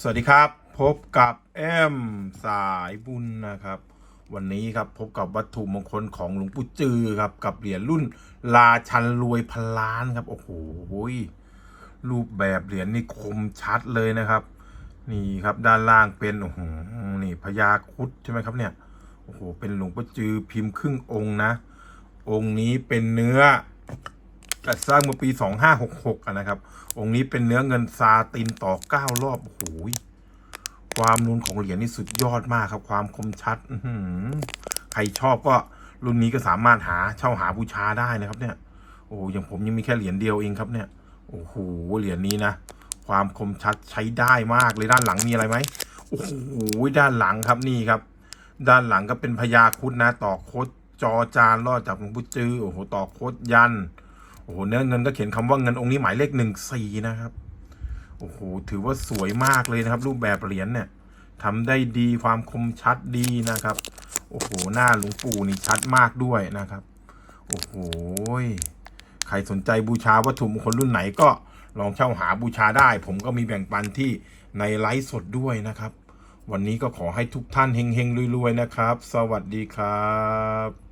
สวัสดีครับพบกับแอมสายบุญนะครับ วันนี้ครับพบกับวัตถุมงคลของหลวงปู่จือครับ กับเหรียญรุ่นราชันรวยพันล้านครับโอ้โหรูปแบบเหรียญนี่คมชัดเลยนะครับ นี่ครับด้านล่างเป็นโอ้โหนี่พญาครุดใช่ไหมครับเนี่ยโอ้โหเป็นหลวงปู่จือพิมพ์ครึ่งองค์นะ องค์นี้เป็นเนื้อ จัดสร้างเมื่อปี 2566นะครับ องค์นี้เป็นเนื้อเงินซาตินต่อ 9 รอบโอ้โหยความนูนของเหรียญนี่สุดยอดมากครับ ความคมชัดใครชอบก็รุ่นนี้ก็สามารถหาเช่าหาบูชาได้นะครับ เนี่ย โอ้อย่างผมยังมีแค่เหรียญเดียวเองครับเนี่ยโอ้โหเหรียญนี้นะความคมชัดใช้ได้มากเลยด้านหลังมีอะไรไหมโอ้โหด้านหลังครับนี่ครับ ด้านหลังก็เป็นพญาคุดนะ ต่อโคดจอจานรอดจากหลวงปู่จือโอ้โหต่อโคดยัน โอ้โหเนื้อเงินก็เขียนคำว่าเงินองค์นี้หมายเลขหนึ่งสี่นะครับ โอ้โหถือว่าสวยมากเลยนะครับ รูปแบบเหรียญเนี่ยทำได้ดีความคมชัดดีนะครับ โอ้โหหน้าหลวงปู่นี่ชัดมากด้วยนะครับ โอ้โหใครสนใจบูชาวัตถุมงคลรุ่นไหนก็ลองเช่าหาบูชาได้ ผมก็มีแบ่งปันที่ในไลฟ์สดด้วยนะครับ วันนี้ก็ขอให้ทุกท่านเฮงๆรวยๆนะครับ สวัสดีครับ